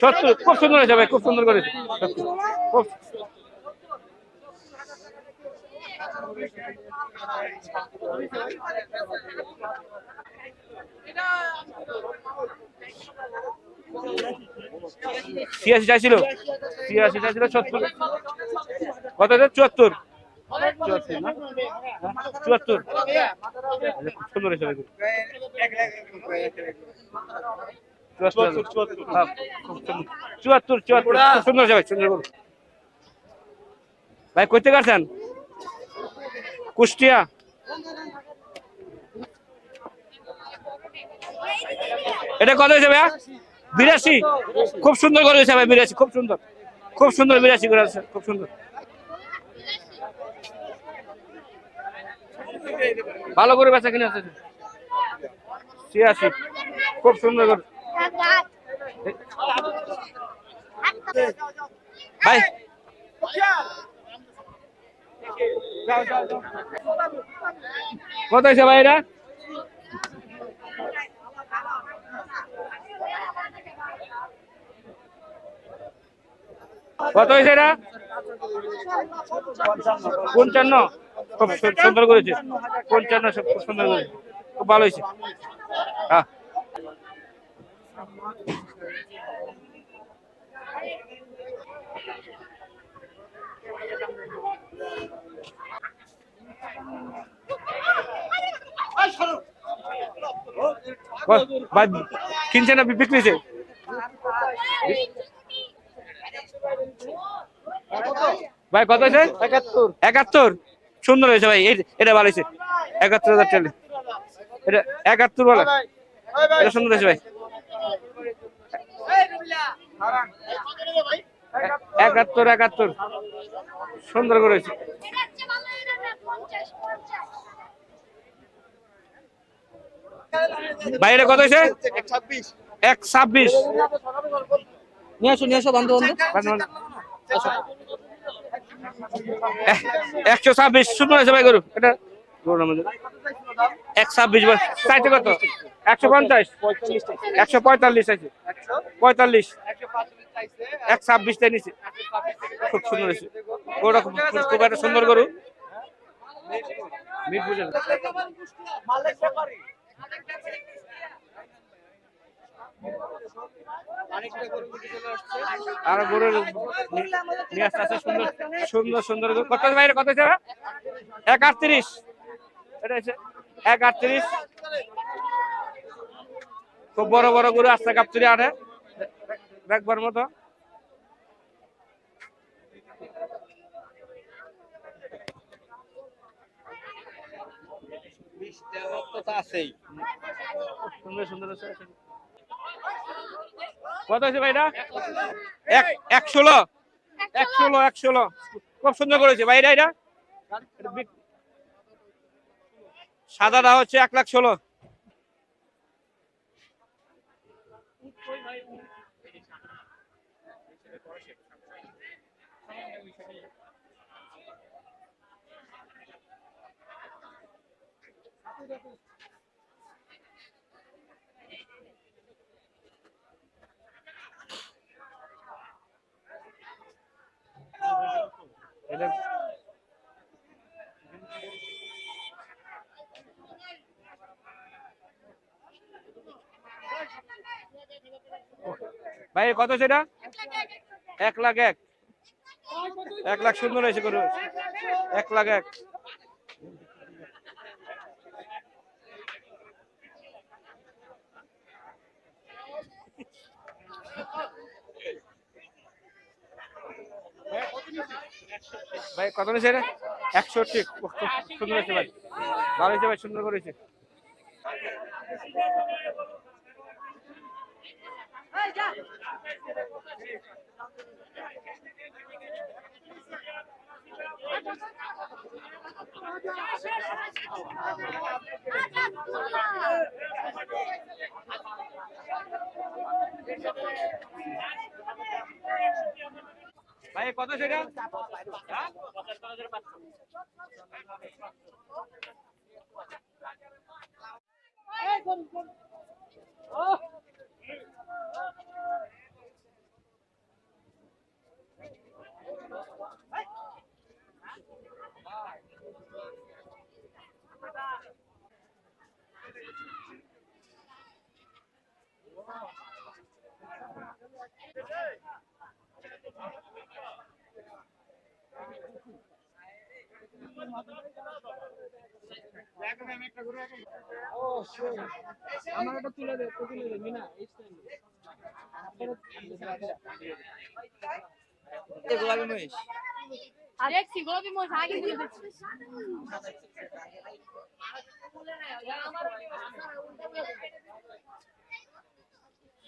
সত্তর খুব সুন্দর হয়েছে ভাই খুব সুন্দর করেছে খুব ছিয়াশি চাইছিল ছিয়াশি চাইছিল সত্তর। কত চুয়াত্তর। চুয়াত্তর। খুব সুন্দর হয়েছে ভাই চুয়াত্তর হ্যাঁ। চুয়াত্তর চুয়াত্তর। সুন্দর ভাই সুন্দর। ভাই করতে পারছেন? কুষ্টিয়া? এটা কত হয়েছে ভাইয়া? বিরাশি? খুব সুন্দর করে হয়েছে ভাই বিরাশি খুব সুন্দর। খুব সুন্দর বিরাশি করে আছে খুব সুন্দর। ভালো করে বেচা কিনে আছে। ছিয়াশি। খুব সুন্দর করে ভাই কত হয়েছে ভাই এটা কত হয়েছে এটা? পঞ্চান্ন। খুব সুন্দর করেছে পঞ্চান্ন খুব সুন্দর করেছে খুব ভালো হয়েছে। হ্যাঁ কত- ভাই কিনছে না বিক্রি হয়েছে ভাই কত হয়েছে? একাত্তর। একাত্তর? সুন্দর হয়েছে ভাই এটা ভালো হয়েছে। একাত্তর হাজার এটা একাত্তর বলে। এটা সুন্দর হয়েছে ভাই। একাত্তর একাত্তর। সুন্দর করেছে বাইরে কত হয়েছে? এক ছাব্বিশ। নিয়ে আসো নিয়ে আসো বান্ধব বান্ধব একশো ছাব্বিশ। সুন্দর হয়েছে ভাই গরু। এটা ছাব্বিশ চাইতে কত? একশো পঞ্চাশ। একশো পঁয়তাল্লিশ পঁয়তাল্লিশ। ছাব্বিশ খুব সুন্দর একটা সুন্দর গরু। আর গরু নিয়ে আসতে আসতে সুন্দর সুন্দর গরু। কত এক আটত্রিশ এটা হচ্ছে এক আটত্রিশ। খুব বড় বড় গরু আসছে কাপচুরি আনে দেখবার মতো। সুন্দর। কত আছে ভাইটা? এক ষোলো। এক ষোলো এক ষোলো। খুব সুন্দর করেছে ভাইরা এটা? সাদাটা হচ্ছে এক লাখ ষোলো। এটা ভাই কত সেটা? এক লাখ এক। এক লাখ সুন্দর হয়েছে গরু। এক লাখ এক। ভাই, কত নিয়েছে এটা? একষট্টি। সুন্দর হয়েছে ভাই। ভালো হয়েছে ভাই, সুন্দর করেছে ভাই কত সেটা? হ্যাঁ? আমার একটা তুলে দে তুলে দে মিনা গোলাপি মহিষ। দেখছি গোলাপি মোষ আগে দিয়ে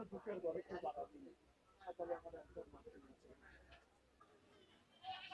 দেখছি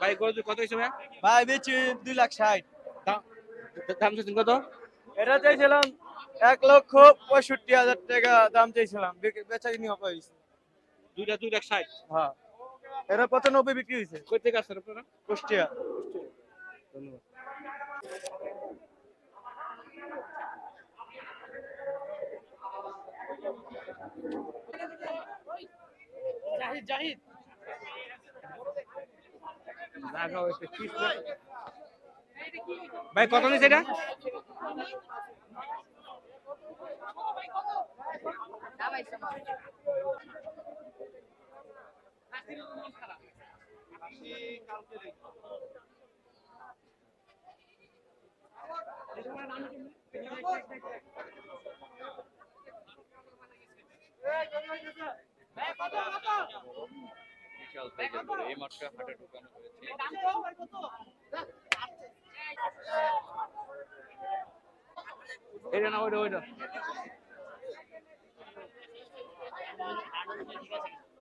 ভাই? কত কত হিসেবে ভাই? বেচি দুই লাখ ষাট। দাম দাম কত? এটা চাইছিলাম এক লক্ষ পঁয়ষট্টি হাজার টাকা দাম চাইছিলাম। বেচা কিনি হয়েছে। দুইটা দুই লাখ ষাট। হ্যাঁ। এটা পঁচানব্বই বিক্রি হয়েছে। কই থেকে আসছেন আপনারা? কুষ্টিয়া। ধন্যবাদ। জাহিদ জাহিদ। জায়গা হয়েছে পিস ভাই কত নিছে এটা বিশাল সাইজের গরু এই মাত্র হাটে ঢুকানো হয়েছে। এটা না ওইটা ওইটা।